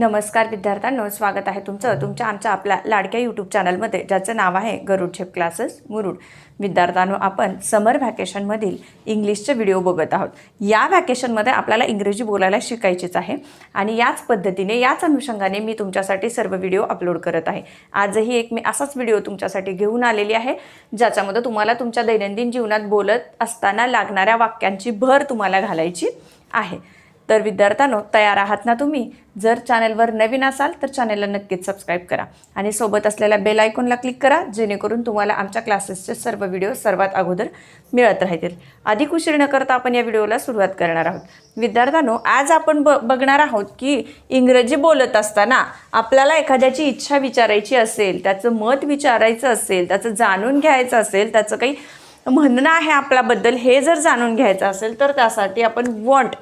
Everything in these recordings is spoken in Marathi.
नमस्कार विद्यार्थ्यांनो स्वागत आहे तुमचं. तुमच्या आमच्या आपल्या लाडक्या यूट्यूब चॅनलमध्ये ज्याचं नाव आहे गरुड झेप क्लासेस मुरुड. विद्यार्थ्यांनो आपण समर व्हॅकेशनमधील इंग्लिशचे व्हिडिओ बघत आहोत. या व्हॅकेशनमध्ये आपल्याला इंग्रजी बोलायला शिकायचीच आहे आणि याच पद्धतीने याच अनुषंगाने मी तुमच्यासाठी सर्व व्हिडिओ अपलोड करत आहे. आजही एक मी असाच व्हिडिओ तुमच्यासाठी घेऊन आलेली आहे ज्याच्यामध्ये तुम्हाला तुमच्या दैनंदिन जीवनात बोलत असताना लागणाऱ्या वाक्यांची भर तुम्हाला घालायची आहे. तर विद्यार्थ्यांनो तयार आहात ना तुम्ही? जर चॅनलवर नवीन असाल तर चॅनलला नक्कीच सबस्क्राईब करा. आणि सोबत असलेल्या बेल आयकॉनला क्लिक करा जेणेकरून तुम्हाला आमच्या क्लासेसचे सर्व व्हिडिओ सर्वात अगोदर मिळत राहतील. अधिक उशीर न करता आपण या व्हिडिओला सुरुवात करणार आहोत. विद्यार्थ्यांनो आज आपण ब बघणार आहोत की इंग्रजी बोलत असताना आपल्याला एखाद्याची इच्छा विचारायची असेल त्याचं मत विचारायचं असेल त्याचं जाणून घ्यायचं असेल त्याचं काही म्हणणं आहे आपल्याबद्दल हे जर जाणून घ्यायचं असेल तर त्यासाठी आपण वॉन्ट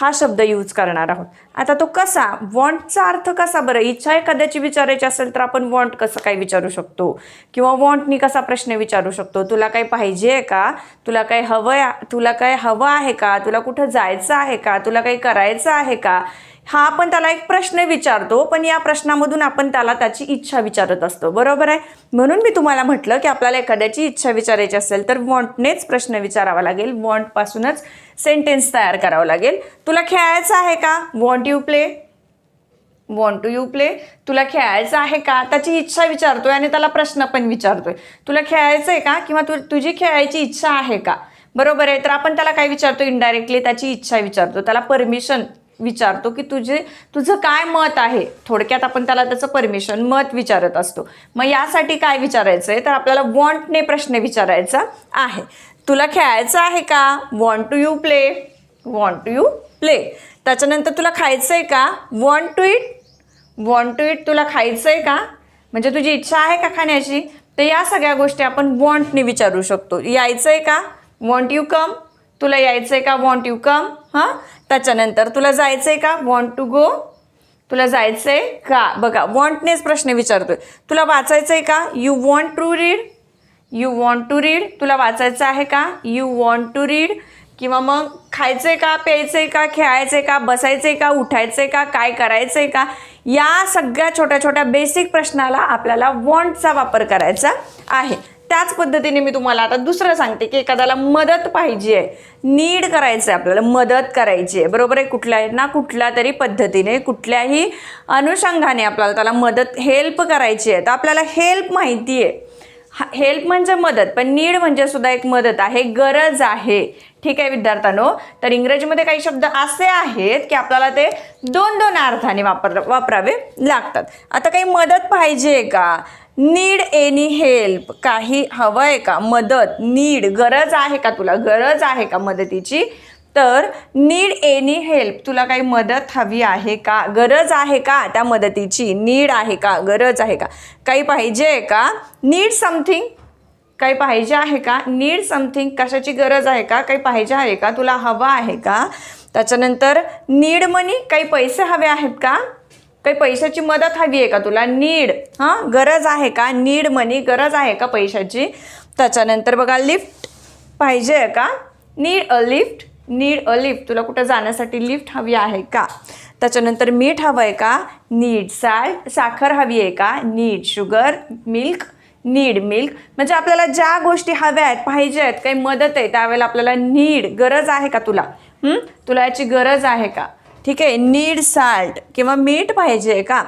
हा शब्द यूज करणार आहोत. आता तो कसा? वॉन्टचा अर्थ कसा बरं? इच्छा एखाद्याची विचारायची असेल तर आपण वॉन्ट कसं काय विचारू शकतो? किंवा वॉन्टनी कसा प्रश्न विचारू शकतो? तुला काय पाहिजे का? तुला काय हवं आहे तुला काय हवं आहे का? तुला कुठं जायचं आहे का? तुला काही करायचं आहे का? हा आपण त्याला एक प्रश्न विचारतो पण या प्रश्नामधून आपण त्याला त्याची इच्छा विचारत असतो. बरोबर आहे? म्हणून मी तुम्हाला म्हटलं की आपल्याला एखाद्याची इच्छा विचारायची असेल तर वॉन्टनेच प्रश्न विचारावा लागेल. वॉन्टपासूनच सेंटेन्स तयार करावं लागेल. तुला खेळायचं आहे का? Want you play? Want to you play? तुला खेळायचं आहे का? त्याची इच्छा विचारतोय आणि त्याला प्रश्न पण विचारतोय. तुला खेळायचं आहे का? किंवा तु तुझी खेळायची इच्छा आहे का? बरोबर आहे? तर आपण त्याला काय विचारतो? इनडायरेक्टली त्याची इच्छा विचारतो. त्याला परमिशन विचारतो की तुझे तुझं काय मत आहे? थोडक्यात आपण त्याला त्याचं परमिशन मत विचारत असतो. मग यासाठी काय विचारायचं आहे तर आपल्याला वॉन्टने प्रश्न विचारायचा आहे. तुला खेळायचं आहे का? Want to you play want to you play त्याच्यानंतर तुला खायचं आहे का? Want to eat want to eat तुला खायचं आहे का? म्हणजे तुझी इच्छा आहे का खाण्याची? तर या सगळ्या गोष्टी आपण वॉन्टने विचारू शकतो. यायचं आहे का? वॉन्ट यू कम तुला यायचं आहे का? वॉन्ट यू कम हां? त्याच्यानंतर तुला जायचं आहे का? वॉन्ट टू गो तुला जायचं आहे का? बघा वॉन्टनेच प्रश्न विचारतोय. तुला वाचायचं आहे का? You want to read you want to read तुला वाचायचं आहे का? यू वॉन्ट टू रीड किंवा मग खायचं आहे का? प्यायचं आहे का? खेळायचं आहे का? बसायचं आहे का? उठायचं आहे का? काय करायचं आहे का? या सगळ्या छोट्या छोट्या बेसिक प्रश्नाला आपल्याला वॉन्टचा वापर करायचा आहे. त्याच पद्धतीने मी तुम्हाला आता दुसरं सांगते की एखाद्याला मदत पाहिजे आहे. नीड करायचं आहे आपल्याला मदत करायची आहे. बरोबर आहे? कुठल्या ना कुठल्या तरी पद्धतीने कुठल्याही अनुषंगाने आपल्याला त्याला मदत हेल्प करायची आहे. तर आपल्याला हेल्प माहिती आहे. हेल्प म्हणजे मदत पण नीड म्हणजे सुद्धा एक मदत आहे गरज आहे. ठीक आहे विद्यार्थ्यांनो? तर इंग्रजीमध्ये काही शब्द असे आहेत की आपल्याला ते दोन दोन अर्थाने वापर वापरावे लागतात. आता काही मदत पाहिजे का? Need any help. काही हवं आहे का? मदत. नीड. गरज आहे का तुला? गरज आहे का मदतीची? तर नीड एनी हेल्प. तुला काही मदत हवी आहे का? गरज आहे का त्या मदतीची? नीड आहे का? गरज आहे का? काही पाहिजे आहे का? Need something. काही पाहिजे आहे का? Need something. कशाची गरज आहे का? काही पाहिजे आहे का? तुला हवं आहे का? त्याच्यानंतर नीड मनी. काही पैसे हवे आहेत का? काही पैशाची मदत हवी आहे का तुला? नीड. हां? गरज आहे का? नीड मनी गरज आहे का पैशाची? त्याच्यानंतर बघा लिफ्ट पाहिजे आहे का? Need a lift need a lift. तुला कुठं जाण्यासाठी लिफ्ट हवी आहे का? त्याच्यानंतर मीठ हवं आहे का? नीड साल्ट साखर हवी आहे का? Need sugar milk need milk म्हणजे आपल्याला ज्या गोष्टी हव्या आहेत पाहिजे आहेत काही मदत आहे त्यावेळेला आपल्याला नीड गरज आहे का तुला? तुला याची गरज आहे का? ठीक आहे? नीड साल्ट किंवा मीठ पाहिजे का?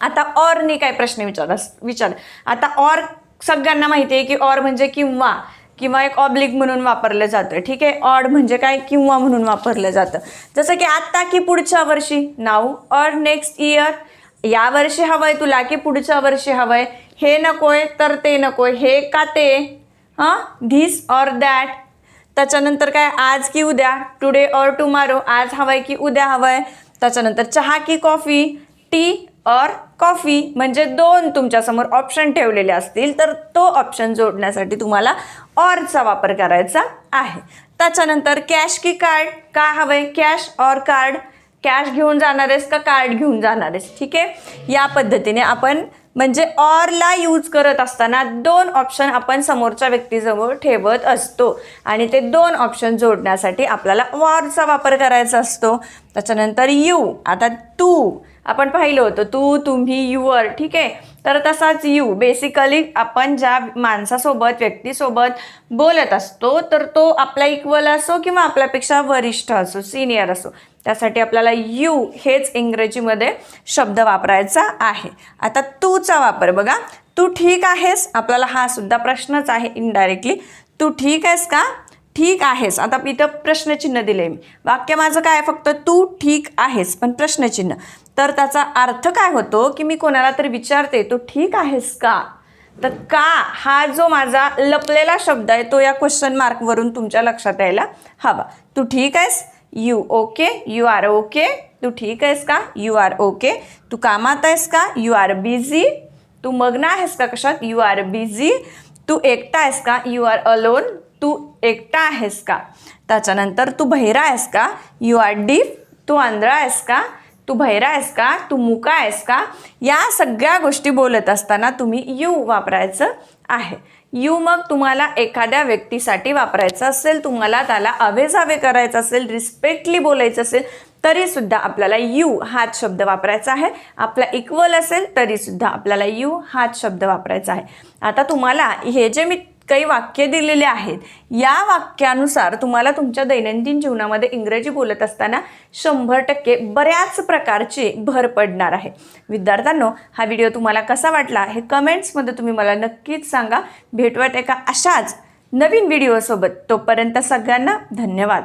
आता ऑरने काय प्रश्न विचार विचार. आता ऑर सगळ्यांना माहिती आहे की ऑर म्हणजे किंवा. किंवा एक ऑब्लिक म्हणून वापरलं जातं. ठीक आहे? ऑड म्हणजे काय? किंवा म्हणून वापरलं जातं. जसं की आत्ता की पुढच्या वर्षी. नाऊ ऑर नेक्स्ट इयर या वर्षी हवं आहे तुला की पुढच्या वर्षी हवं आहे हे नको आहे तर ते नको आहे. हे का ते? हां? धिस ऑर दॅट त्याच्यानंतर काय? आज की उद्या. टुडे ऑर टुमारो आज हवंय की उद्या हवंय. त्याच्यानंतर चहा की कॉफी टी ऑर कॉफी म्हणजे दोन तुमच्यासमोर ऑप्शन ठेवलेले असतील तर तो ऑप्शन जोडण्यासाठी तुम्हाला ऑरचा वापर करायचा आहे. त्याच्यानंतर कॅश की कार्ड का हवंय? कॅश ऑर कार्ड कॅश घेऊन जाणार आहेस का? कार्ड घेऊन जाणार आहेस. ठीक आहे? या पद्धतीने आपण म्हणजे ऑरला यूज करत असताना दोन ऑप्शन आपण समोरच्या व्यक्तीजवळ ठेवत असतो. आणि ते दोन ऑप्शन जोडण्यासाठी आपल्याला ऑरचा वापर करायचा असतो. त्याच्यानंतर यू आता तू. आपण पाहिलं होतं तू तुम्ही युअर ठीक आहे? तर तसाच यू बेसिकली आपण ज्या माणसासोबत व्यक्तीसोबत बोलत असतो तर तो आपला इक्वल असो किंवा आपल्यापेक्षा वरिष्ठ असो सिनियर असो त्यासाठी आपल्याला यू हेच इंग्रजीमध्ये शब्द वापरायचा आहे. आता तूचा वापर बघा. तू ठीक आहेस? आपल्याला हा सुद्धा प्रश्नच आहे इनडायरेक्टली तू ठीक आहेस का? ठीक आहेस. आता इथं प्रश्नचिन्ह दिले मी. वाक्य माझं काय फक्त तू ठीक आहेस. पण प्रश्नचिन्ह. तर त्याचा अर्थ काय होतो की मी कोणाला तरी विचारते तू ठीक आहेस का? तर का हा जो माझा लपलेला शब्द आहे तो या क्वेश्चन मार्कवरून तुमच्या लक्षात यायला हवा. तू ठीक आहेस? You okay you are okay तू ठीक आहेस का? यू आर ओके तू कामात आहेस का? यू आर बिझी तू मग्न आहेस का कशात? यू आर बिझी तू एकटा आहेस का? यू आर अलोन तू एकटा आहेस का? त्याच्यानंतर तू बहिरा आहेस का? यू आर डीप तू आंधळा आहेस का? तू बहिरा आहेस का? तू मुका आहेस का? या सगळ्या गोष्टी बोलत असताना तुम्ही यू वापरायचं आहे. यू मग तुम्हाला एखाद्या व्यक्तीसाठी वापरायचं असेल तुम्हाला त्याला अवेजावे करायचं असेल रिस्पेक्टली बोलायचं असेल तरीसुद्धा आपल्याला यू हाच शब्द वापरायचा आहे. आपला इक्वल असेल तरीसुद्धा आपल्याला यू हाच शब्द वापरायचा आहे. आता तुम्हाला हे जे मी काही वाक्य दिलेले आहेत. या वाक्यानुसार तुम्हाला तुमच्या दैनंदिन जीवनामध्ये इंग्रजी बोलत असताना शंभर टक्के बऱ्याच प्रकारची भर पडणार आहे. विद्यार्थ्यांनो हा व्हिडिओ तुम्हाला कसा वाटला हे कमेंट्समध्ये तुम्ही मला नक्कीच सांगा. भेटवत एका अशाच नवीन व्हिडिओसोबत. तोपर्यंत सगळ्यांना धन्यवाद.